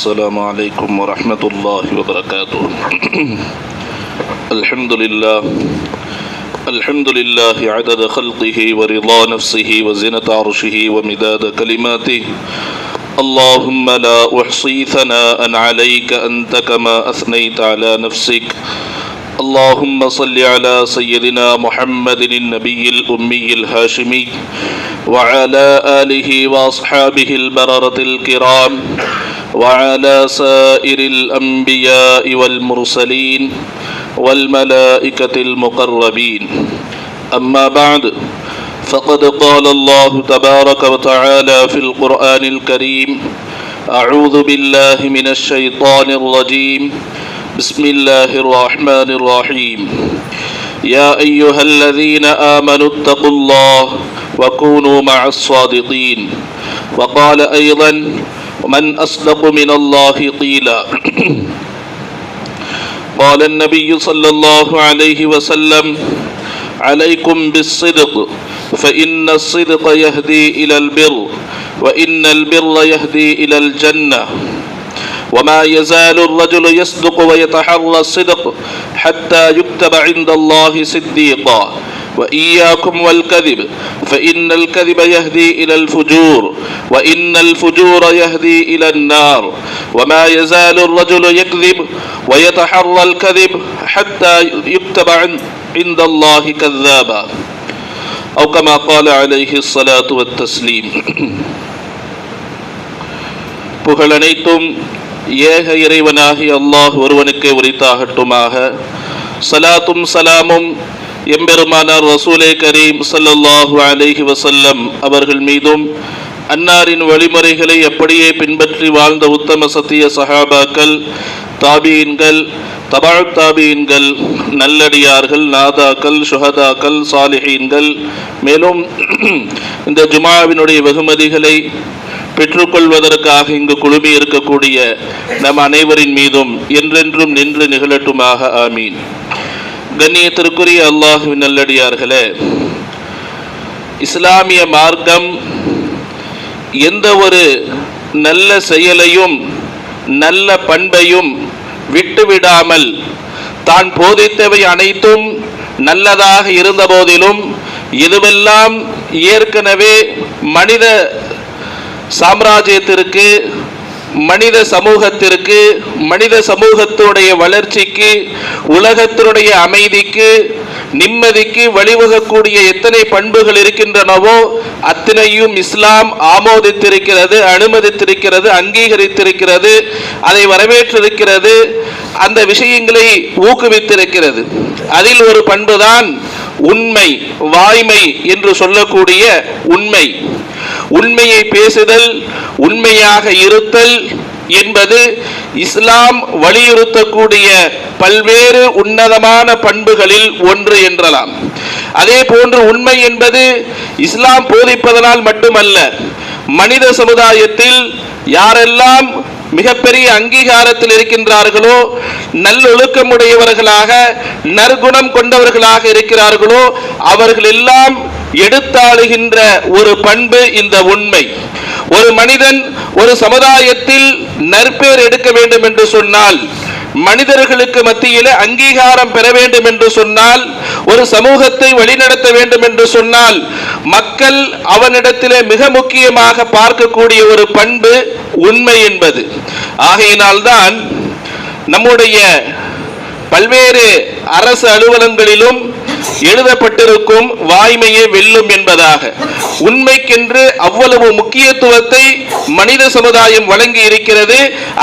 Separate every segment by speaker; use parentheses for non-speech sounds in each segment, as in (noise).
Speaker 1: السلام عليكم ورحمة الله وبركاته. (clears throat) الحمد لله. الحمد لله عدد خلقه ورضا نفسه وزنة عرشه ومداد كلماته. اللهم لا أحصي ثناء عليك أنت كما أثنيت على نفسك. اللهم صل على سيدنا محمد النبي الأمي الهاشمي وعلى آله وأصحابه البررة الكرام. وعلى سائر الأنبياء والمرسلين والملائكة المقربين. أما بعد فقد قال الله تبارك وتعالى في القرآن الكريم أعوذ بالله من الشيطان الرجيم. بسم الله الرحمن الرحيم. يا أيها الذين آمنوا اتقوا الله وكونوا مع الصادقين. وقال أيضا من أصدق من الله قيلا. قال النبي صلى الله عليه وسلم عليكم بالصدق فإن الصدق يهدي إلى البر وإن البر يهدي إلى الجنة. وما يزال الرجل يصدق ويتحرى الصدق حتى يكتب عند الله صديقا. وإياكم والكذب فإن الكذب يهدي إلى الفجور وإن الفجور يهدي إلى النار وما يزال الرجل يكذب ويتحرى الكذب حتى يكتب عند الله كذابا أو كما قال عليه الصلاة والتسليم (clears throat) புகழனைத்தும் ஏக இறைவனாகி அல்லாஹ் ஒருவனுக்கு உரித்தாகட்டுமாக சலாத்தும் சலாமும் எம்பெருமானார் ரசூலே கரீம் ஸல்லல்லாஹு அலேஹி வசல்லம் அவர்கள் மீதும் அன்னாரின் வழிமுறைகளை அப்படியே பின்பற்றி வாழ்ந்த உத்தம சத்திய சஹாபாக்கள் தாபீன்கள் தபால் தாபீன்கள் நல்லடியார்கள் நாதாக்கள் சுஹதாக்கள் சாலிஹீன்கள் மேலும் இந்த ஜுமாவினுடைய வெகுமதிகளை பெற்றுக்கொள்வதற்காக இங்கு குழுமி இருக்கக்கூடிய நம் அனைவரின் மீதும் என்றென்றும் நின்று நிகழட்டுமாக. ஆமீன். கண்ணியத்திற்குரிய அல்லாஹுவின் நல்லடியார்களே இஸ்லாமிய மார்க்கம் எந்த ஒரு நல்ல செயலையும் நல்ல பண்பையும் விட்டுவிடாமல் தான் போதித்தவை அனைத்தும் நல்லதாக இருந்த போதிலும் இதுவெல்லாம் ஏற்கனவே மனித சாம்ராஜ்யத்திற்கு மனித சமூகத்திற்கு மனித சமூகத்துடைய வளர்ச்சிக்கு உலகத்தினுடைய அமைதிக்கு நிம்மதிக்கு வழிவகக்கூடிய எத்தனை பண்புகள் இருக்கின்றனவோ அத்தனையும் இஸ்லாம் ஆமோதித்திருக்கிறது அனுமதித்திருக்கிறது அங்கீகரித்திருக்கிறது அதை வரவேற்றிருக்கிறது அந்த விஷயங்களை ஊக்குவித்திருக்கிறது. அதில் ஒரு பண்புதான் உண்மை வாய்மை என்று சொல்லக்கூடிய உண்மை. உண்மையை பேசுதல் உண்மையாக இருத்தல் என்பது இஸ்லாம் வலியுறுத்தக்கூடிய பல்வேறு உன்னதமான பண்புகளில் ஒன்று என்றலாம். அதே போன்று உண்மை என்பது இஸ்லாம் போதிப்பதனால் மட்டுமல்ல மனித சமுதாயத்தில் யாரெல்லாம் மிகப்பெரிய அங்கீகாரத்தில் இருக்கின்றார்களோ நல்லொழுக்கமுடையவர்களாக நற்குணம் கொண்டவர்களாக இருக்கிறார்களோ அவர்கள் எல்லாம் எடுத்தாளுகின்ற ஒரு பண்பு இந்த உண்மை. ஒரு மனிதன் ஒரு சமுதாயத்தில் நற்பேர் எடுக்க வேண்டும் என்று சொன்னால் மனிதர்களுக்கு மத்தியில் அங்கீகாரம் பெற வேண்டும் என்று சொன்னால் ஒரு சமூகத்தை வழிநடத்த வேண்டும் என்று சொன்னால் மக்கள் அவனிடத்திலே மிக முக்கியமாக பார்க்கக்கூடிய ஒரு பண்பு உண்மை என்பது. ஆகையினால்தான் நம்முடைய பல்வேறு அரசு அலுவலங்களிலும் எழுதப்பட்டிருக்கும் வாய்மையே வெல்லும் என்பதாக. உண்மைக்கென்று அவ்வளவு முக்கியத்துவத்தை மனித சமுதாயம் வழங்கி இருக்கிறது.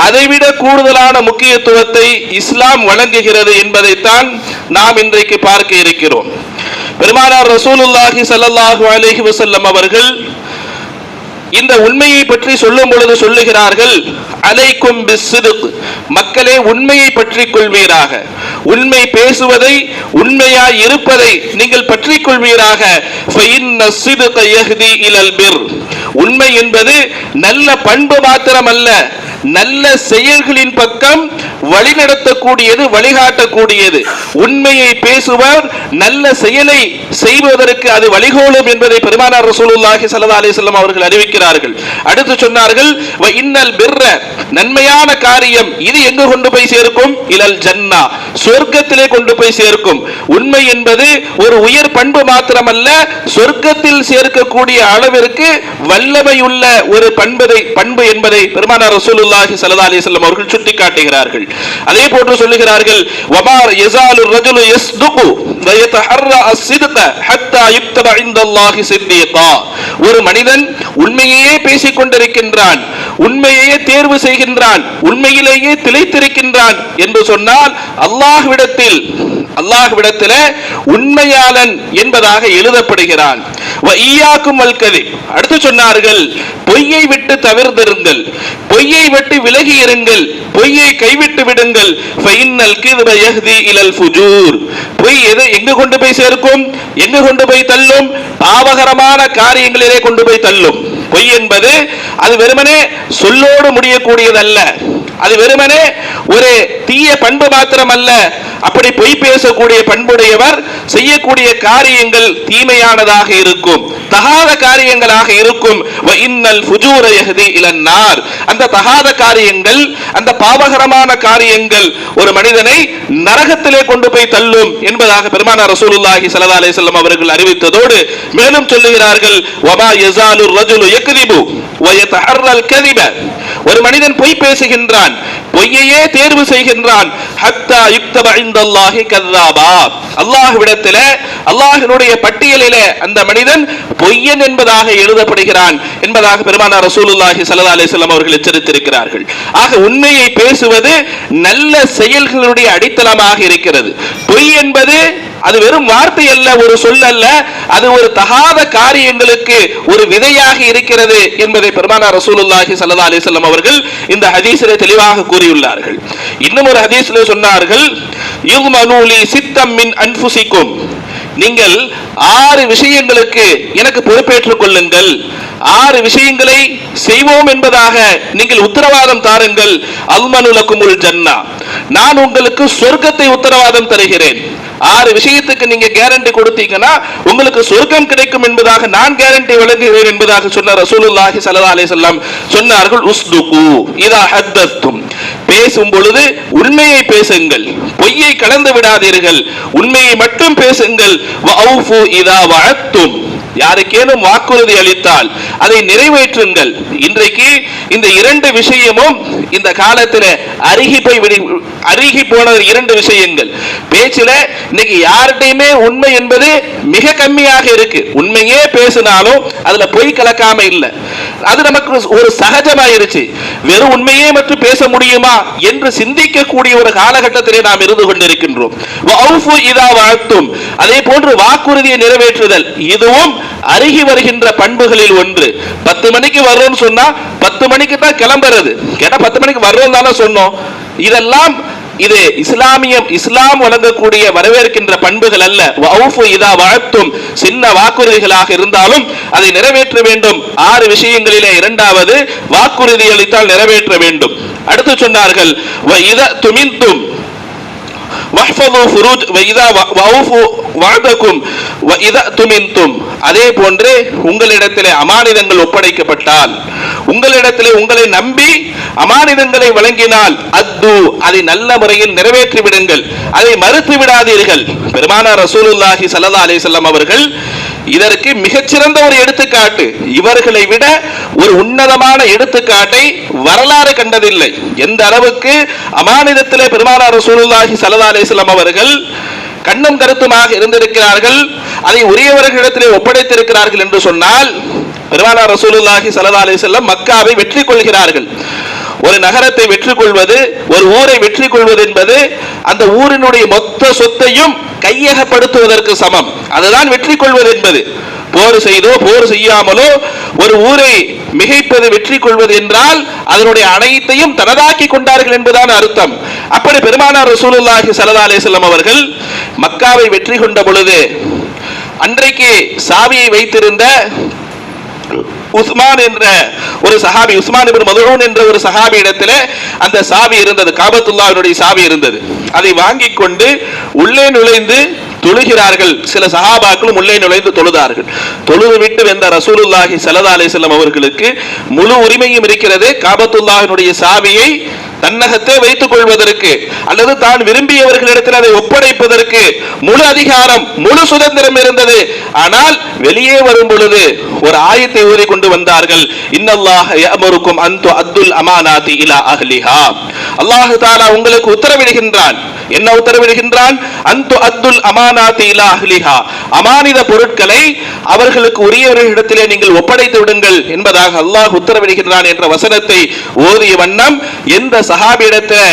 Speaker 1: அதைவிட கூடுதலான முக்கியத்துவத்தை இஸ்லாம் வழங்குகிறது என்பதைத்தான் நாம் இன்றைக்கு பார்க்க இருக்கிறோம். பெருமானார் ரசூலுல்லாஹி சல்லாஹு அலஹி வசல்லம் அவர்கள் இந்த உண்மையை பற்றி சொல்லும் பொழுது சொல்லுகிறார்கள் அலைக்கும் மக்களே உண்மையை பற்றி கொள்வீராக. உண்மை பேசுவதை உண்மையாய் இருப்பதை நீங்கள் பற்றிக் கொள்வீராக உண்மை என்பது நல்ல பண்பு மாத்திரமல்ல நல்ல செயல்களின் பக்கம் வழிநடத்தக்கூடியது வழிகாட்டக்கூடியது. உண்மையை பேசுவர் நல்ல செயலை செய்வதற்கு அது வழிகோலும் என்பதை பெருமானார் ரசூலுல்லாஹி சல்லா அலைஹி அவர்கள் அறிவிக்கிறார்கள். அடுத்து சொன்னார்கள் இன்னல் பிர்ர நன்மையான காரியம் இது எங்கு கொண்டு போய் சேர்க்கும்? இலல் ஜன்னா சொர்க்கத்திலே கொண்டு போய் சேர்க்கும். உண்மை என்பது ஒரு உயர் பண்பு மாத்திரமல்ல சொர்க்கத்தில் சேர்க்கக்கூடிய அளவிற்கு வல்லமையுள்ள ஒரு பண்பதை பண்பு என்பதை பெருமானார் ரசூலுல்லாஹி சல்லா அலைஹி வஸல்லம் அவர்கள் சுட்டிக்காட்டுகிறார்கள். அதே போன்று சொல்லுகிறார்கள் வமார் ரஜுலு யஸ்துகு ஹத்தா யுக்தப ஒரு மனிதன் உண்மையையே பேசிக் கொண்டிருக்கின்றான் உண்மையையே தேர்வு செய்கின்றான் உண்மையிலேயே திளைத்திருக்கின்றான் என்று சொன்னால் அல்லாஹ்விடத்தில் அல்லாஹ்விடத்தில் உண்மையாளன் என்பதாக எழுதப்படுகிறான். அடுத்து சொன்னார்கள் பொய்யை விட்டு தவிர்த்திருங்கள் பொய்யை விட்டு விலகி இருங்கள் பொய்யை கைவிட்டு விடுங்கள். பொய் எது எங்க கொண்டு போய் சேர்க்கும்? எங்கு கொண்டு போய் தள்ளும்? பாவகரமான காரியங்களிலே கொண்டு போய் தள்ளும். பொய் என்பது அது வெறுமனே சொல்லோடு முடியக்கூடியதல்ல. அது வெறுமனே ஒரு தீய பண்பு மாத்திரம் அல்ல அப்படி பொய் பேசக்கூடிய பண்புடையவர் செய்யக்கூடிய காரியங்கள் தீமையானதாக இருக்கும். இருக்கும். தகாத காரியங்களாக இருக்கும். இன்னல் ஃபுஜூர யஹ்தி இலன் அந்த தகாத காரியங்கள் அந்த பாவகரமான காரியங்கள் ஒரு மனிதனை நரகத்திலே கொண்டு போய் தள்ளும் என்பதாக பெருமானார் ரசூலுல்லாஹி ஸல்லல்லாஹு அலைஹி வஸல்லம் அவர்கள் அறிவித்ததோடு மேலும் சொல்லுகிறார்கள் வமா யஸாலு ரஜுலு யக்திபு வ யதஹர்ரல் கதிப. ஒரு மனிதன் பொய் பேசுகின்றான் பொய்யையே தேர்வு செய்கின்றான். ஹத்தா யுக்தப இந்தல்லாஹி கذாபா பட்டியலிலே அந்த மனிதன் பொய்யன் என்பதாக எழுதப்படுகிறான் என்பதாக பெருமானார் ரசூலுல்லாஹி சல்லா அலிஸ்லாம் அவர்கள் எச்சரித்திருக்கிறார்கள். ஆக உண்மையை பேசுவது நல்ல செயல்களுடைய அடித்தளமாக இருக்கிறது. பொய் என்பது அது வெறும் வார்த்தை அல்ல ஒரு சொல் அல்ல. அது ஒரு தகாத காரியங்களுக்கு ஒரு விதையாக இருக்கிறது என்பதை பெருமானார் ரசூலுல்லாஹி சல்லா அலைஹி அவர்கள் இந்த ஹதீஸிலே தெளிவாக கூறியுள்ளார்கள். இன்னும் ஒரு ஹதீஸில் சொன்னார்கள் யுக்மனூலி சித்தம் மின் அன்புசிக்கும் நீங்கள் ஆறு விஷயங்களுக்கு எனக்கு பொறுப்பேற்றுக் கொள்ளுங்கள். ஆறு விஷயங்களை செய்வோம் என்பதாக நீங்கள் உத்தரவாதம் தாருங்கள். அல்மனுலக்குமுல் ஜன்னா. நான் உங்களுக்கு சொர்க்கத்தை உத்தரவாதம் தருகிறேன். ஆறு விஷயத்துக்கு நீங்க கேரண்டி கொடுத்தீங்கன்னா உங்களுக்கு சொர்க்கம் கிடைக்கும் என்பதாக நான் கேரண்டி வழங்குகிறேன் என்பதாக சொன்ன ரசூலுல்லாஹி சல்லா அலி வஸல்லம் சொன்னார்கள் உஸ்துகு இதா ஹத்தத்தும். பேசும் பொழுது உண்மையை பேசுங்கள் பொய்யை கலந்து விடாதீர்கள் உண்மையை மட்டும் பேசுங்கள் இதா வஅத்தும். யாருக்கேனும் வாக்குறுதி அளித்தால் அதை நிறைவேற்றுங்கள். இன்றைக்கு இந்த இரண்டு விஷயமும் இந்த காலத்துல அருகி போய் விடி அருகி போன இரண்டு விஷயங்கள். பேச்சுல இன்னைக்கு யார்கிட்டையுமே உண்மை என்பது மிக கம்மியாக இருக்கு. உண்மையே பேசினாலும் அதுல பொய் கலக்காம இல்லை. அது நமக்கு ஒரு சகஜமாயிருச்சு. வெறும் உண்மையே மட்டும் பேச முடியுமா என்று சிந்திக்கக்கூடிய ஒரு காலகட்டத்திலே நாம் இருந்து கொண்டிருக்கின்றோம். இதா வாழ்த்தும். அதே போன்று வாக்குறுதியை நிறைவேற்றுதல். இதுவும் அருகி வருகின்ற பண்புகளில் ஒன்று. பத்து மணிக்கு வர்றோம்னு சொன்னா பத்து மணிக்கு தான் கிளம்புறது. கேட்டா பத்து மணிக்கு வர்றோம் தானே சொன்னோம். இதெல்லாம் இது இஸ்லாமியம் இஸ்லாம் வழங்கக்கூடிய வரவேற்கின்ற பண்புகள் அல்ல. இதா வாழ்த்தும் சின்ன வாக்குறுதிகளாக இருந்தாலும் அதை நிறைவேற்ற வேண்டும். ஆறு விஷயங்களிலே இரண்டாவது வாக்குறுதி அளித்தால் நிறைவேற்ற வேண்டும். அடுத்து சொன்னார்கள் வ இத வஹ்ஃபது ஃபுரூஜ் இதா வ- வஅஃபு இதா துமின்தும். அதே போன்று உங்களிடத்திலே அமானிதங்கள் ஒப்படைக்கப்பட்டால் உங்களிடத்திலே உங்களை நம்பி அமானிதங்களை வழங்கினால் அத்து அதை நல்ல முறையில் நிறைவேற்றி விடுங்கள் அதை மறுத்து விடாதீர்கள் பெருமானார் ரசூலுல்லாஹி சல்லா அலிசல்லாம் அவர்கள் இதற்கு மிகச்சிறந்த ஒரு எடுத்துக்காட்டு. இவர்களை விட ஒரு உன்னதமான எடுத்துக்காட்டை வரலாறு கண்டதில்லை. எந்த அளவுக்கு அமானிதத்திலே பெருமானார் ரசூலுல்லாஹி ஸல்லல்லாஹு அலைஹி அவர்கள் கண்ணும் கருத்துமாக இருந்திருக்கிறார்கள் அதை உரியவர்களிடத்திலே ஒப்படைத்திருக்கிறார்கள் என்று சொன்னால் பெருமானார் ரசூலுல்லாஹி ஸல்லல்லாஹு அலி செல்லம் மக்காவை வெற்றி கொள்கிறார்கள் ஒரு நகரத்தை வெற்றி கொள்வது ஒரு ஊரை வெற்றி கொள்வது என்பது அந்த ஊரினுடைய மொத்த சொத்தையும் கையகப்படுத்துவதற்கு சமம். அதுதான் வெற்றி கொள்வது என்பது. போர் செய்தோ போர் செய்யாமலோ ஒரு ஊரை மிகைப்பது வெற்றி கொள்வது என்றால் அதனுடைய அனைத்தையும் தனதாக்கி கொண்டார்கள் என்பதான அர்த்தம். அப்படி பெருமானார் ரசூலுல்லாஹி ஸல்லல்லாஹு அலிசல்லம் அவர்கள் மக்காவை வெற்றி கொண்ட பொழுது அன்றைக்கு சாவியை வைத்திருந்த உஸ்மான் என்ற ஒரு சஹாபி உஸ்மான் இப்னு மதுரூன் என்ற ஒரு சஹாபி இடத்துல அந்த சாவி இருந்தது. காபத்துல்லாவினுடைய சாவி இருந்தது. அதை வாங்கி கொண்டு உள்ளே நுழைந்து தொழுகிறார்கள். சில சஹாபாக்களும் உள்ளே நுழைந்து தொழுதார்கள். தொழுது விட்டு வந்த ரசூலுல்லாஹி ஸல்லல்லாஹு அலைஹி அவர்களுக்கு முழு உரிமையும் இருக்கிறது. காபத்துல்லாஹினுடைய சாவியை தன்னகத்தே வைத்துக் கொள்வதற்கு அல்லது தான் விரும்பியவர்களிடத்தில் அதை ஒப்படைப்பதற்கு முழு அதிகாரம் முழு சுதந்திரம் இருந்தது. ஆனால் வெளியே வரும் பொழுது ஒரு ஆயத்தை ஊறி கொண்டு வந்தார்கள். இன்னல்லாஹ் யஅமுருக்கும் அன்து அத்துல் அமானாதி இலா அஹ்லிஹா. அல்லாஹ் தாலா உங்களுக்கு உத்தரவிடுகின்றான். என்ன உத்தரவிடுகின்றான்? அன்து அத்துல் அமானாதி இலா அஹ்லிஹா. அமானித பொருட்களை அவர்களுக்கு உரியவர்களிடத்திலே நீங்கள் ஒப்படைத்து விடுங்கள் என்பதாக அல்லாஹ் உத்தரவிடுகின்றான் என்ற வசனத்தை ஓதிய வண்ணம் எந்த சஹாபியிடத்தில்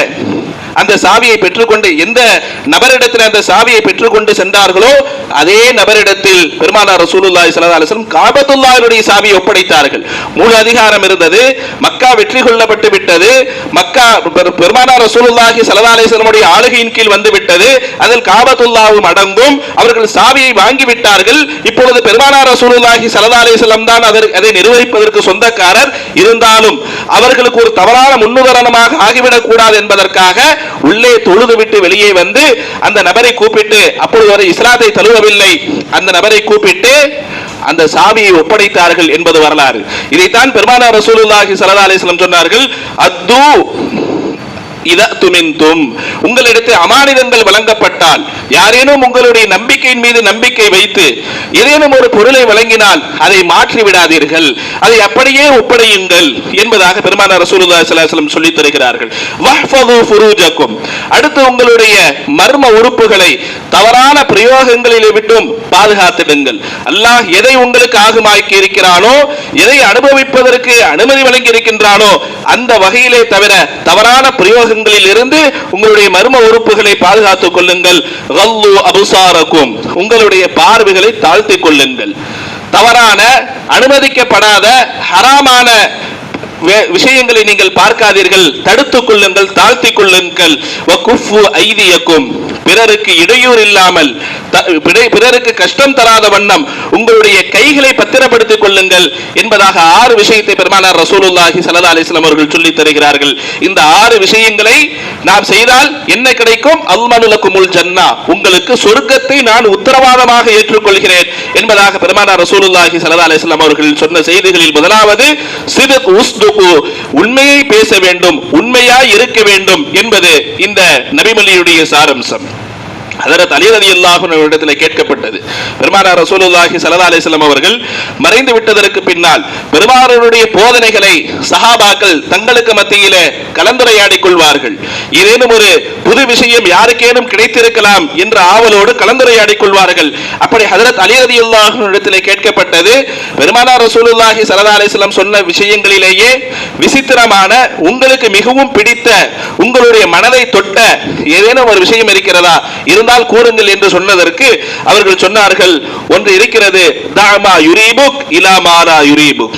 Speaker 1: அந்த சாவியை பெற்றுக்கொண்டு எந்த நபரிடத்தில் அந்த சாவியை பெற்றுக்கொண்டு சென்றார்களோ அதே நபரிடத்தில் பெருமானார் ரசூலுல்லாஹி ஸல்லல்லாஹு அலைஹி வஸல்லம் காபத்துல்லாஹினுடைய சாவியை ஒப்படைத்தார்கள். முழு அதிகாரம் இருந்தது. மக்கா வெற்றி கொள்ளப்பட்டு விட்டது. மக்கா பெருமானார் ரசூலுல்லாஹி ஸல்லல்லாஹு அலைஹி வஸல்லமுடைய ஆளுகையின் கீழ் வந்து விட்டது. அதில் காபத்துல்லாவும் அடங்கும். அவர்கள் சாவியை வாங்கி விட்டார்கள். இப்பொழுது பெருமானார் ரசூலுல்லாஹி ஸல்லல்லாஹு அலைஹி வஸல்லம் தான் அதற்கு- அதை நிர்வகிப்பதற்கு சொந்தக்காரர். இருந்தாலும் அவர்களுக்கு ஒரு தவறான முன்னுதாரணமாக ஆகிவிடக் கூடாது என்பதற்காக உள்ளே தொழுது விட்டு வெளியே வந்து அந்த நபரை கூப்பிட்டு அப்பொழுது வரை இஸ்லாத்தை தழுவவில்லை. அந்த நபரை கூப்பிட்டு அந்த சாவியை ஒப்படைத்தார்கள் என்பது வரலாறு. இதைத்தான் பெருமானார் ரசூலுல்லாஹி ஸல்லல்லாஹு அலிஸ்லம் சொன்னார்கள் அத்து இதா துமின்தும் உங்களிடத்தில் அமானிதங்கள் வழங்கப்பட்டால் யாரேனும் உங்களுடைய நம்பிக்கையின் மீது நம்பிக்கை வைத்து ஏதேனும் ஒரு பொருளை வழங்கினால் அதை மாற்றி விடாதீர்கள். அதை அப்படியே ஒப்படையுங்கள் என்பதாக பெருமான ரசூலுல்லாஹி ஸல்லல்லாஹு தருகிறார்கள். அடுத்து உங்களுடைய மர்ம உறுப்புகளை தவறான பிரயோகங்களிலே விட்டும் பாதுகாத்திடுங்கள். அல்லாஹ் எதை உங்களுக்கு ஆகுமாக்கி இருக்கிறானோ எதை அனுபவிப்பதற்கு அனுமதி வழங்கி இருக்கின்றானோ அந்த வகையிலே தவிர தவறான பிரயோகங்களில் இருந்து உங்களுடைய மர்ம உறுப்புகளை பாதுகாத்துக் கொள்ளுங்கள். அபுசாரக்கும். உங்களுடைய பார்வைகளை தாழ்த்திக் கொள்ளுங்கள். தவறான அனுமதிக்கப்படாத ஹராமான விஷயங்களை நீங்கள் பார்க்காதீர்கள். தடுத்துக் கொள்ளுங்கள் தாழ்த்திக் கொள்ளுங்கள். ஐதியக்கும். பிறருக்கு இடையூறு இல்லாமல் த- பிறருக்கு கஷ்டம் தராத வண்ணம் உங்களுடைய கைகளை பத்திரப்படுத்திக் கொள்ளுங்கள் என்பதாக ஆறு விஷயத்தை பெருமானார் ரசூலுல்லாஹி சலதா அலிஸ்லாம் அவர்கள் சொல்லி தருகிறார்கள். இந்த ஆறு விஷயங்களை நாம் செய்தால் என்ன கிடைக்கும்? அல்மனுலக்குமுல் ஜன்னா உங்களுக்கு சொர்க்கத்தை நான் உத்தரவாதமாக ஏற்றுக்கொள்கிறேன் என்பதாக பெருமானார் ரசூலுல்லாஹி சலதா அலிஸ்லாம் அவர்கள் சொன்ன செய்திகளில் முதலாவது சிதக் உஸ்துகு உண்மையை பேச வேண்டும் உண்மையாய் இருக்க வேண்டும் என்பது இந்த நபிமொழியுடைய சாரம்சம். ஹதரத் அலி ரலியல்லாஹு அன்ஹு இடத்தில் கேட்கப்பட்டது. பெருமானார் ரசூலுல்லாஹி ஸல்லல்லாஹு அலிஸ்லாம் அவர்கள் மறைந்து விட்டதற்கு பின்னால் பெருமானாருடைய போதனைகளை சஹாபாக்கள் தங்களுக்கு மத்தியிலே கலந்துரையாடி கொள்வார்கள். ஏதேனும் ஒரு புது விஷயம் யாருக்கேனும் கிடைத்திருக்கலாம் என்ற ஆவலோடு கலந்துரையாடி கொள்வார்கள். அப்படி ஹதரத் அலி ரலியல்லாஹு அன்ஹு இடத்தில் கேட்கப்பட்டது. பெருமானார் ரசூலுல்லாஹி ஸல்லல்லாஹு அலிஸ்லாம் சொன்ன விஷயங்களிலேயே விசித்திரமான உங்களுக்கு மிகவும் பிடித்த உங்களுடைய மனதை தொட்ட ஏதேனும் ஒரு விஷயம் இருக்கிறதா? இருந்தால் கூறுங்கள் என்று சொன்னதற்கு அவர்கள் சொன்னார்கள் ஒன்று இருக்கிறது தாமா யுரீபுக் இலாமானா யுரீபுக்.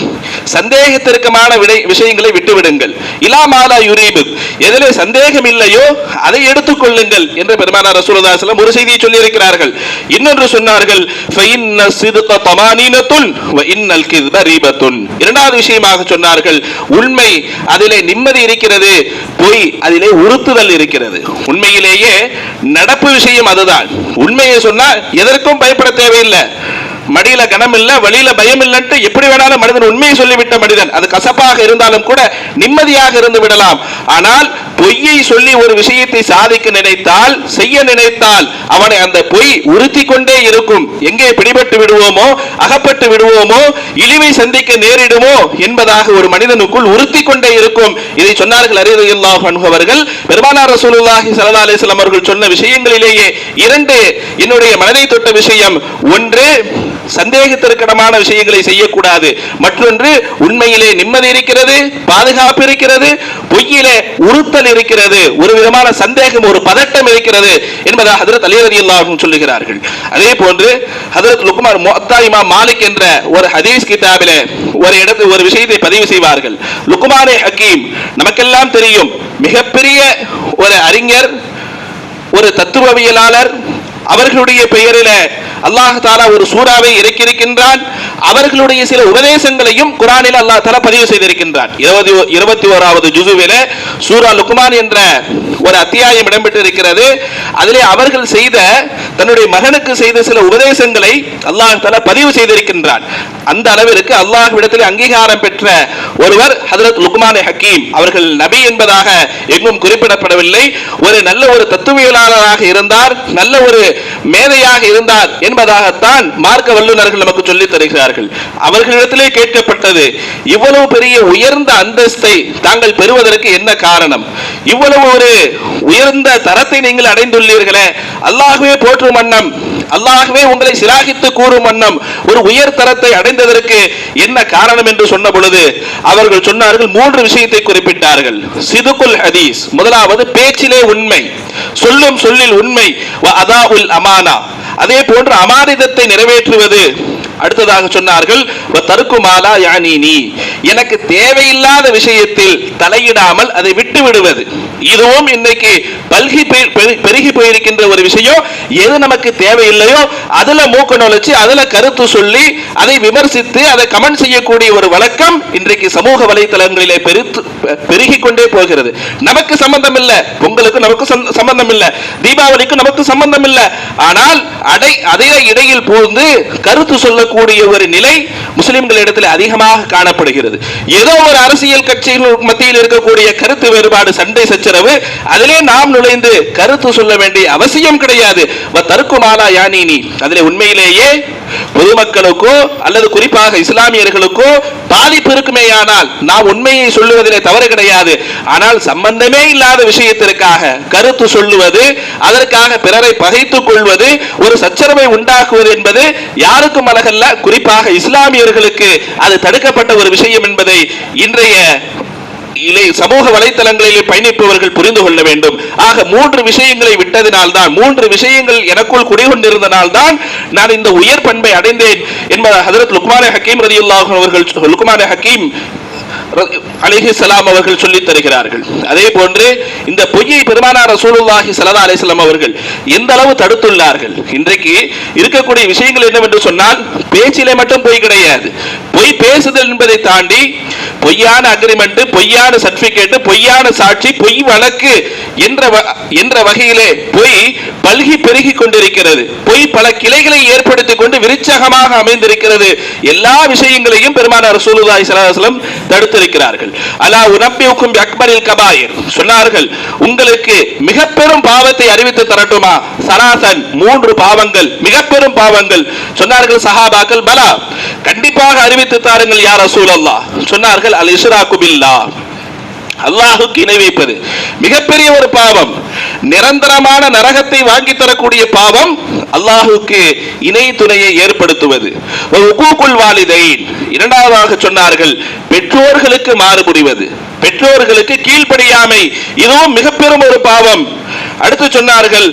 Speaker 1: சந்தேகத்திற்கமான விடை விஷயங்களை விட்டுவிடுங்கள். இலாமாலா யுரீபு எதிலே சந்தேகம் இல்லையோ அதை எடுத்துக்கொள்ளுங்கள் என்று பெருமானார் ரசூலுல்லாஹி ஒரு செய்தியை சொல்லியிருக்கிறார்கள். இன்னொன்று சொன்னார்கள் ஃபைன்ன சிதுக தமானீனத்துன் வ இன்னல் கிذب ரீபத்துன். இரண்டாவது விஷயமாக சொன்னார்கள் உண்மை அதிலே நிம்மதி இருக்கிறது பொய் அதிலே உறுத்துதல் இருக்கிறது. உண்மையிலேயே நடப்பு விஷயம் அதுதான். உண்மையை சொன்னால் எதற்கும் பயப்பட தேவையில்லை. மடியில கனம் இல்ல வழியில பயம் இல்லைன்ட்டு எப்படி வேணாலும் மனிதன் உண்மையை சொல்லிவிட்ட மனிதன். அது கசப்பாக இருந்தாலும் கூட நிம்மதியாக இருந்து விடலாம். ஆனால் பொய்யை சொல்லி ஒரு விஷயத்தை சாதிக்க நினைத்தால் செய்ய நினைத்தால் அவனை அந்த பொய் உறுத்தி கொண்டே இருக்கும். எங்கே பிடிபட்டு விடுவோமோ அகப்பட்டு விடுவோமோ இழிவை சந்திக்க நேரிடுமோ என்பதாக ஒரு மனிதனுக்குள் உறுத்தி கொண்டே இருக்கும். இதை சொன்னார்கள் அறிவுல்லாஹ் அவர்கள். பெருமானார் ரசூலுல்லாஹி ஸல்லல்லாஹு அலிஸ்லாம் அவர்கள் சொன்ன விஷயங்களிலேயே இரண்டு என்னுடைய மனதை தொட்ட விஷயம். ஒன்று சந்தேகத்திற்கிடமான விஷயங்களை செய்யக்கூடாது. மற்றொன்று உண்மையிலே நிம்மதி இருக்கிறது பாதுகாப்பு இருக்கிறது பொய்யிலே உறுத்தல் இருக்கிறது ஒரு விதமான சந்தேகம் ஒரு பதட்டம் இருக்கிறது என்பதாக ஹதரத் அலி ரலியல்லாஹு சொல்லுகிறார்கள். அதே போன்று ஹதரத் லுக்குமார் மொத்தா இமா மாலிக் என்ற ஒரு ஹதீஸ் கிதாபில ஒரு இடத்து ஒரு விஷயத்தை பதிவு செய்வார்கள். லுக்குமாரே ஹக்கீம் நமக்கெல்லாம் தெரியும் மிகப்பெரிய ஒரு அறிஞர் ஒரு தத்துவவியலாளர் அவர்களுடைய பெயரில அல்லாஹ் தாலா ஒரு சூறாவை இறக்கியிருக்கின்றான். அவர்களுடைய சில உபதேசங்களையும் குரானில் அல்லாஹ் தாலா பதிவு செய்திருக்கின்றான். இருபது இருபத்தி ஓராவது ஜுசுவில சூரா லுக்மான் என்ற ஒரு அத்தியாயம் இடம்பெற்றிருக்கிறது. அதிலே அவர்கள் செய்த தன்னுடைய மகனுக்கு செய்த சில உபதேசங்களை அல்லாஹ் தாலா பதிவு செய்திருக்கின்றான். அந்த அளவிற்கு அல்லாஹ்விடத்தில் அங்கீகாரம் பெற்ற ஒருவர் ஹதரத் லுக்மான் ஹக்கீம். அவர்கள் நபி என்பதாக எங்கும் குறிப்பிடப்படவில்லை. ஒரு நல்ல ஒரு தத்துவியலாளராக இருந்தார். நல்ல ஒரு மேதையாக இருந்தார் என்பதாகத்தான் மார்க்க வல்லுநர்கள் நமக்கு சொல்லித் தருகிறார்கள். அவர்களிடத்திலே கேட்கப்பட்டது இவ்வளவு பெரிய உயர்ந்த அந்தஸ்தை தாங்கள் பெறுவதற்கு என்ன காரணம்? இவ்வளவு ஒரு உயர்ந்த தரத்தை நீங்கள் அடைந்துள்ளீர்களே அல்லாகவே போற்றும் வண்ணம். அல்லாகவே உங்களை சிலாகித்து கூறும் வண்ணம் ஒரு உயர் தரத்தை அடைந்ததற்கு என்ன காரணம் என்று சொன்ன பொழுது அவர்கள் சொன்னார்கள் மூன்று விஷயத்தை குறிப்பிட்டார்கள். சிதுகுல் ஹதீஸ் முதலாவது பேச்சிலே உண்மை சொல்லும் சொல்லில் உண்மை அதா உல் அமானா. அதே போன்று அமானிதத்தை நிறைவேற்றுவது. அடுத்ததாக சொன்னார்கள் தருக்குமாலா யானினி எனக்கு தேவையில்லாத விஷயத்தில் தலையிடாமல் அதை விட்டு விடுவது. இதுவும் இன்னைக்கு பல்கி பெ- பெரு- பெருகி போயிருக்கின்ற ஒரு விஷயம் எது நமக்கு தேவையில்லையோ அதுல மூக்க நுழைச்சு அதுல கருத்து சொல்லி அதை விமர்சித்து அதை கமெண்ட் செய்யக்கூடிய ஒரு வழக்கம் இன்றைக்கு சமூக வலைத்தளங்களிலே பெருத்து பெருகி கொண்டே போகிறது. நமக்கு சம்பந்தம் இல்லை பொங்கலுக்கு நமக்கு சந்த- சம்பந்தம் இல்லை தீபாவளிக்கு நமக்கு சம்பந்தம் இல்லை ஆனால் அடை அதே இடையில் பூந்து கருத்து சொல்லக்கூடிய ஒரு நிலை முஸ்லிம்கள் இடத்துல அதிகமாக காணப்படுகிறது. ஏதோ ஒரு அரசியல் கட்சிகள் மத்தியில் இருக்கக்கூடிய கருத்து வேறுபாடு சண்டை சச்சரவு அதிலே நாம் நுழைந்து கருத்து சொல்ல வேண்டிய அவசியம் கிடையாது. தருக்குமாலா யானினி அதிலே உண்மையிலேயே பொதுமக்களுக்கோ அல்லது குறிப்பாக இஸ்லாமியர்களுக்கோ பாதிப்பு இருக்குமேயானால் நாம் உண்மையை சொல்லுவதிலே தவறு கிடையாது. ஆனால் சம்பந்தமே இல்லாத விஷயத்திற்காக கருத்து சொல்லுவது அதற்காக பிறரை பகைத்துக் கொள்வது ஒரு சச்சரவை உண்டாக்குவது என்பது யாருக்கும் அழகல்ல. குறிப்பாக இஸ்லாமியர்களுக்கு அது தடுக்கப்பட்ட ஒரு விஷயம் என்பதை இன்றைய இலை சமூக வலைத்தளங்களிலே பயணிப்பவர்கள் புரிந்து கொள்ள வேண்டும். ஆக மூன்று விஷயங்களை விட்டதினால்தான் மூன்று விஷயங்கள் எனக்குள் குடிகொண்டிருந்தனால்தான் நான் இந்த உயர் பண்பை அடைந்தேன் என்பதை ஹதரத் லுக்மானே ஹக்கீம் ரதியுல்லாஹ் அவர்கள் லுக்மான ஹக்கீம் அலிஹி சலாம் அவர்கள் சொல்லித் தருகிறார்கள். அதே போன்று இந்த பொய்யை பெருமானார் ரசூலுல்லாஹி சலதா அலைஹி அவர்கள் எந்த அளவு தடுத்துள்ளார்கள்? இன்றைக்கு இருக்கக்கூடிய விஷயங்கள் என்னவென்று சொன்னால் பேச்சிலே மட்டும் பொய் கிடையாது. பொய் பேசுதல் என்பதை தாண்டி பொய்யான அக்ரிமெண்ட் பொய்யான சர்டிபிகேட் பொய்யான சாட்சி பொய் வழக்கு என்ற என்ற வகையிலே பொய் பல்கி பெருகி கொண்டிருக்கிறது. பொய் பல கிளைகளை ஏற்படுத்திக் கொண்டு விருச்சகமாக அமைந்திருக்கிறது. எல்லா விஷயங்களையும் பெருமானார் சூலுதாய் ஸல்லல்லாஹு தடுத்திருக்கிறார்கள். அலா உனப்பியுக்கும் அக்பரில் கபாயிர். சொன்னார்கள் உங்களுக்கு மிக பெரும் பாவத்தை அறிவித்து தரட்டுமா? சராசன் மூன்று பாவங்கள் மிக பெரும் பாவங்கள். சொன்னார்கள் சஹாபாக்கள் பலா கண்டிப்பாக அறிவித்து தாருங்கள் யார் ரசூலல்லாஹ். சொன்னார்கள் அல் இஸ்ராக்கு பில்லாஹ் அல்லாஹுக்கு இணை வைப்பது. மிகப்பெரிய ஒரு பாவம். நிரந்தரமான நரகத்தை வாங்கி தரக்கூடிய பாவம் அல்லாஹுக்கு இணை துணையை ஏற்படுத்துவது. இரண்டாவதாக சொன்னார்கள் பெற்றோர்களுக்கு மாறுபடுவது பெற்றோர்களுக்கு கீழ்ப்படியாமை இதுவும் மிக பெரும் ஒரு பாவம். அடுத்து சொன்னார்கள்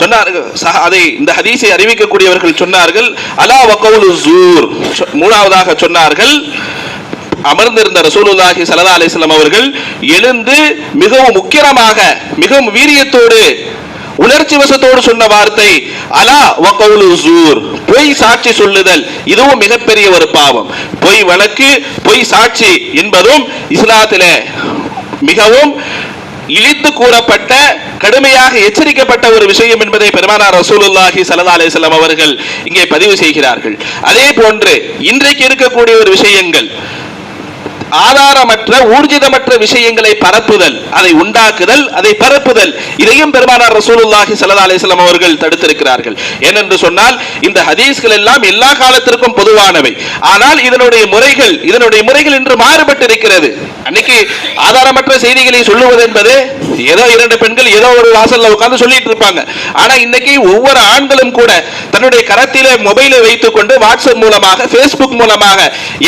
Speaker 1: சொன்னார்கள் அதை இந்த ஹதீஸை அறிவிக்கக்கூடியவர்கள் சொன்னார்கள் அலா வகவுலு ஜூர். மூணாவதாக சொன்னார்கள் அமர்ந்திருந்த ரசூலுல்லாஹி ஸல்லல்லாஹு அலிஸ்லாம் அவர்கள் எழுந்து மிகவும் முக்கியமாக மிகவும் வீரியத்தோடு உணர்ச்சி வசத்தோடு சொன்ன வார்த்தை அலா வகவுலு ஜூர். பொய் சாட்சி சொல்லுதல் இதுவும் மிகப்பெரிய ஒரு பாவம். பொய் வழக்கு பொய் சாட்சி என்பதும் இஸ்லாத்திலே மிகவும் இழித்து கூறப்பட்ட கடுமையாக எச்சரிக்கப்பட்ட ஒரு விஷயம் என்பதை பெருமானார் ரசூலுல்லாஹி ஸல்லல்லாஹு அலிஸ்லாம் அவர்கள் இங்கே பதிவு செய்கிறார்கள். அதே போன்று இன்றைக்கு இருக்கக்கூடிய ஒரு விஷயங்கள் ஆதாரமற்ற ஊர்ஜிதமற்ற விஷயங்களை பரப்புதல் அதை உண்டாக்குதல் அதை பரப்புதல். இதையும் பெருமானார் ரசூலுல்லாஹி சல்லா அலிஸ்லாம் அவர்கள் தடுத்திருக்கிறார்கள். ஏனென்று சொன்னால் இந்த ஹதீஸ்கள் எல்லாம் எல்லா காலத்திற்கும் பொதுவானவை. ஆனால் இதனுடைய முறைகள் இதனுடைய முறைகள் இன்று மாறுபட்டிருக்கிறது. அன்னைக்கு ஆதாரமற்ற செய்திகளை சொல்லுவது என்பது ஏதோ இரண்டு பெண்கள் ஏதோ ஒரு வாசல்ல உட்கார்ந்து சொல்லிட்டு இருப்பாங்க. ஆனா இன்னைக்கு ஒவ்வொரு ஆண்களும் கூட தன்னுடைய கரத்திலே மொபைலை வைத்துக் கொண்டு வாட்ஸ்அப் மூலமாக பேஸ்புக் மூலமாக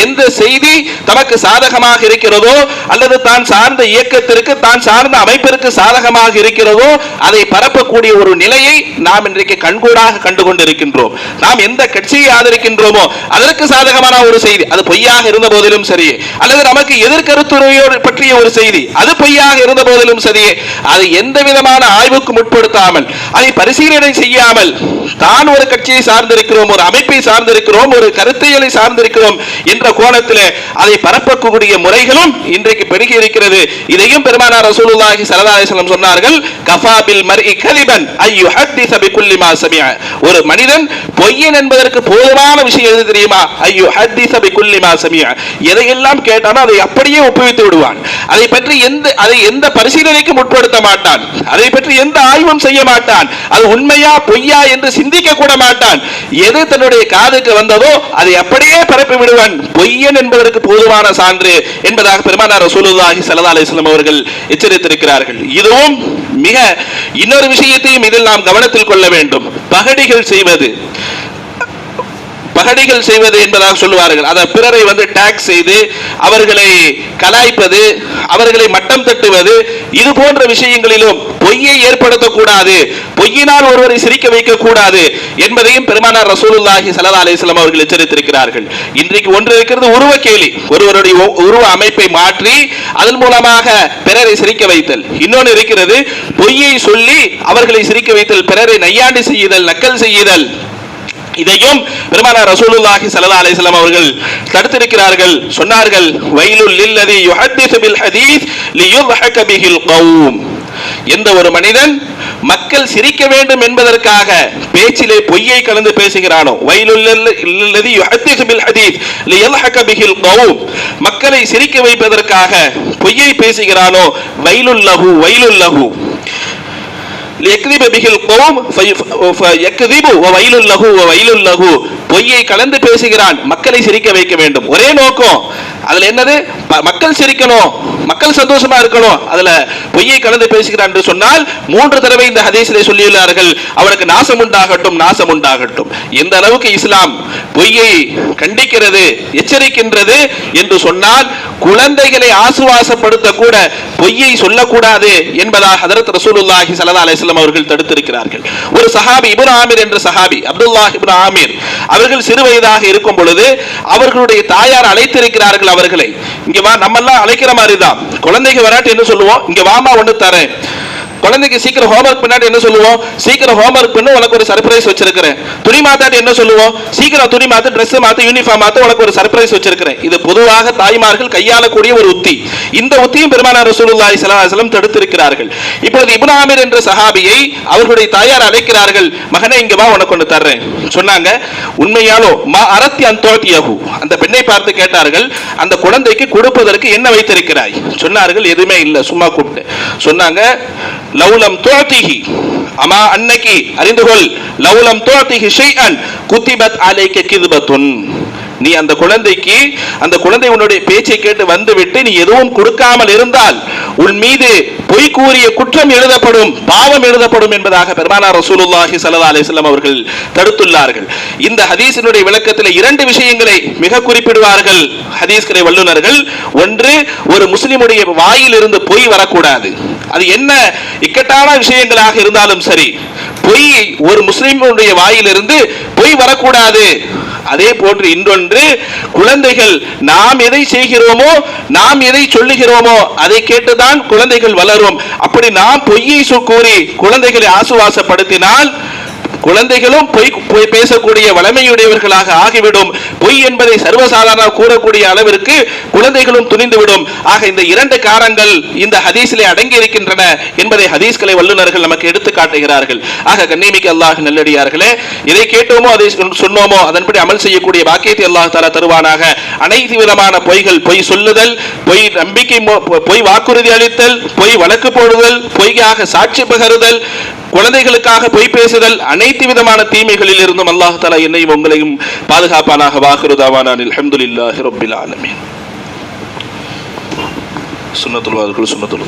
Speaker 1: எந்த செய்தி தமக்கு சாதக சாதகமாக இருக்கிறதோ அல்லது தான் சார்ந்த இயக்கத்திற்கு தான் சார்ந்த அமைப்பிற்கு சாதகமாக இருக்கிறதோ அதை பரப்பக்கூடிய ஒரு நிலையை நாம் இன்றைக்கு கண்கூடாக கண்டு கொண்டிருக்கின்றோம் நாம் எந்த கட்சியை ஆதரிக்கின்றோமோ அதற்கு சாதகமான ஒரு செய்தி அது பொய்யாக இருந்த போதிலும் சரி அல்லது நமக்கு எதிர்கருத்துறையோடு பற்றிய ஒரு செய்தி அது பொய்யாக இருந்த போதிலும் சரி அது எந்த விதமான ஆய்வுக்கு முற்படுத்தாமல் அதை பரிசீலனை செய்யாமல் தான் ஒரு கட்சியை சார்ந்திருக்கிறோம் ஒரு அமைப்பை சார்ந்திருக்கிறோம் ஒரு கருத்தியலை சார்ந்திருக்கிறோம் என்ற கோணத்தில் அதை பரப்பக்கூடிய முறைகளும் இன்றைக்கு பெருகி இருக்கிறது. இதையும் பெருமானார் ரசூலுல்லாஹி ஸல்லல்லாஹு அலைஹி வஸல்லம் சொன்னார்கள் கஃபா பில் மர்இ கலிபன் ஐ யுஹத்திஸ பிகுல்லி மா சமிஅ. ஒரு மனிதன் பொய்யன் என்பதற்கு போதுமான விஷயம் எது தெரியுமா? ஐ யுஹத்திஸ பிகுல்லி மா சமிஅ. எதையெல்லாம் கேட்டானோ அதை அப்படியே ஒப்புவித்து விடுவான். அதை பற்றி எந்த அதை எந்த பரிசீலனைக்கும் உட்படுத்த மாட்டான். அதை பற்றி எந்த ஆய்வும் செய்ய மாட்டான். அது உண்மையா பொய்யா என்று சிந்திக்க கூட மாட்டான். எது தன்னுடைய காதுக்கு வந்ததோ அதை அப்படியே பரப்பி விடுவான். பொய்யன் என்பதற்கு போதுமான சான்று என்பதாக பெருமானார் ரசூலுல்லாஹி சல்லா அலிஸ்லாம் அவர்கள் எச்சரித்திருக்கிறார்கள். இதுவும் மிக இன்னொரு விஷயத்தையும் இதில் நாம் கவனத்தில் கொள்ள வேண்டும். பகடிகள் செய்வது. பகடிகள் செய்வது என்பதாக சொல்லுவார்கள். அதை பிறரை வந்து டாக்ஸ் செய்து அவர்களை கலாய்ப்பது அவர்களை மட்டம் தட்டுவது இது போன்ற விஷயங்களிலும் பொய்யை ஏற்படுத்தக்கூடாது. பொய்யினால் ஒருவரை சிரிக்க வைக்க கூடாது என்பதையும் பெருமானார் ரசூலுல்லாஹி ஸல்லல்லாஹு அலிஸ்லாம் அவர்கள் எச்சரித்திருக்கிறார்கள். இன்றைக்கு ஒன்று இருக்கிறது உருவ கேலி. ஒருவருடைய உருவ அமைப்பை மாற்றி அதன் மூலமாக பிறரை சிரிக்க வைத்தல். இன்னொன்று இருக்கிறது பொய்யை சொல்லி அவர்களை சிரிக்க வைத்தல் பிறரை நையாண்டி செய்யுதல் நக்கல் செய்யுதல். இதையும் பெருமானார் ரசூலுல்லாஹி ஸல்லல்லாஹு அலைஹி வஸல்லம் அவர்கள் தடுத்திருக்கிறார்கள். சொன்னார்கள் வைலுல் லில்லதி யுஹத்திஸு பில் ஹதீஸ் லியுஹக்க பிஹில் கௌம் எந்த ஒரு மனிதன் மக்கள் சிரிக்க வேண்டும் என்பதற்காக பேச்சிலே பொய்யை கலந்து பேசுகிறானோ வைலுல் யுஹத்திஸ் பில் ஹதீஸ் லியுத்ஹக பிஹில் கௌம் மக்களை சிரிக்க வைப்பதற்காக பொய்யை பேசுகிறானோ வைலுல் லஹு. பொய்யை கலந்து பேசுகிறான் மக்களை சிரிக்க வைக்க வேண்டும். ஒரே நோக்கம். அதுல என்னது? மக்கள் சிரிக்கணும். மக்கள் சந்தோஷமா இருக்கணும். அதுல பொய்யை கலந்து பேசுகிறான் என்று சொன்னால் மூன்று தடவை இந்த ஹதீஸிலே சொல்லியுள்ளார்கள். அவனுக்கு நாசம் உண்டாகட்டும் நாசம் உண்டாகட்டும். எந்த அளவுக்கு இஸ்லாம் பொய்யை கண்டிக்கிறது எச்சரிக்கின்றது என்று சொன்னால் குழந்தைகளை ஆசுவாசப்படுத்த கூட பொய்யை சொல்லக்கூடாது என்பதாக ஹதரத் ரசூலுல்லாஹி ஸல்லல்லாஹு அலைஹி வஸல்லம் அவர்கள் தடுத்திருக்கிறார்கள். ஒரு சஹாபி இபுன் ஆமீர் என்ற சஹாபி அப்துல்லாஹ் இபுன் ஆமீர் அவர்கள் சிறு வயதாக இருக்கும் பொழுது அவர்களுடைய தாயார் அழைத்திருக்கிறார்கள் அவர்களை. இங்க வா நம்ம எல்லாம் அழைக்கிற மாதிரி தான் குழந்தைக்கு வராட்டி என்ன சொல்லுவோம்? இங்க வாமா ஒன்று தரேன். குழந்தைக்கு சீக்கிரம் ஹோம்ஒர்க் பின்னாடி என்ன சொல்லுவோம்? சீக்கிரம் ஹோம்ஒர்க் பண்ணு உனக்கு ஒரு சர்ப்ரைஸ் வச்சிருக்கிறேன். துணி மாத்தாட்டி என்ன சொல்லுவோம்? சீக்கிரம் துணி மாத்து ட்ரெஸ் மாத்து யூனிஃபார்ம் மாத்து உனக்கு ஒரு சர்ப்ரைஸ் வச்சிருக்கிறேன். இது பொதுவாக தாய்மார்கள் கையாளக்கூடிய ஒரு உத்தி. இந்த உத்தியும் பெருமானார் ரசூலுல்லாஹி ஸல்லல்லாஹு தடுத்திருக்கிறார்கள். இப்பொழுது இப்னு என்ற சஹாபியை அவர்களுடைய தாயார் அழைக்கிறார்கள். மகனே இங்க வா உனக்கு ஒன்று தர்றேன். சொன்னாங்க உண்மையாலோ மா அரத்தி அந்தோத்தியகு அந்த பெண்ணை பார்த்து கேட்டார்கள் அந்த குழந்தைக்கு கொடுப்பதற்கு என்ன வைத்திருக்கிறாய்? சொன்னார்கள் எதுவுமே இல்லை சும்மா கூப்பிட்டு சொன்னாங்க லவுலம் தோத்திஹி அமா அன்னைக்கு அறிந்து கொள் லவுலம் தோத்திஹி ஷைஅன் குத்திபத் அலைக்க கிதுபத்துன் நீ அந்த குழந்தைக்கு அந்த குழந்தை உன்னுடைய பேச்சை கேட்டு வந்துவிட்டு நீ எதுவும் கொடுக்காமல் இருந்தால் உன் மீது பொய் கூறிய குற்றம் எழுதப்படும் பாவம் எழுதப்படும் என்பதாக பெருமானார் ரசூலுல்லாஹி சல்லா அலிஸ்லாம் அவர்கள் தடுத்துள்ளார்கள். இந்த ஹதீஸினுடைய விளக்கத்தில் இரண்டு விஷயங்களை மிக குறிப்பிடுவார்கள் ஹதீஸ்களை வல்லுநர்கள். ஒன்று ஒரு முஸ்லிமுடைய வாயிலிருந்து பொய் வரக்கூடாது. அது என்ன இக்கட்டான விஷயங்களாக இருந்தாலும் சரி பொய் ஒரு முஸ்லிமுடைய வாயிலிருந்து பொய் வரக்கூடாது. அதே போன்று இன்னொன்று குழந்தைகள் நாம் எதை செய்கிறோமோ நாம் எதை சொல்லுகிறோமோ அதை கேட்டுதான் குழந்தைகள் வளரும். அப்படி நாம் பொய்யை கூறி குழந்தைகளை ஆசுவாசப்படுத்தினால் குழந்தைகளும் பொய் பொய் பேசக்கூடிய வளமையுடையவர்களாக ஆகிவிடும். பொய் என்பதை சர்வசாதாரண கூறக்கூடிய அளவிற்கு குழந்தைகளும் துணிந்துவிடும். ஆக இந்த இரண்டு காரங்கள் இந்த ஹதீஸிலே அடங்கி இருக்கின்றன என்பதை ஹதீஸ்களை வல்லுநர்கள் நமக்கு எடுத்து காட்டுகிறார்கள். ஆக கண்ணிமிக்க அல்லாஹ் நல்லடியார்களே இதை கேட்டோமோ அதை சொன்னோமோ அதன்படி அமல் செய்யக்கூடிய பாக்கியத்தை அல்லாஹ் தாரா தருவானாக. அனைத்து விதமான பொய்கள் பொய் சொல்லுதல் பொய் நம்பிக்கை பொய் வாக்குறுதி அளித்தல் பொய் வழக்கு போடுதல் பொய்யாக சாட்சி பகருதல் குழந்தைகளுக்காக பொய் பேசுதல் அனைத்து விதமான தீமைகளில் இருந்தும் அல்லாஹ் தலா என்னையும் உங்களையும் பாதுகாப்பானாக வாக்குறுதாவானான் அல்ஹம்துலில்லாஹி ரப்பில் ஆலமீன். சுன்னத்துல் சுண்ணத்துள்வார்கள் சுன்னத்துல்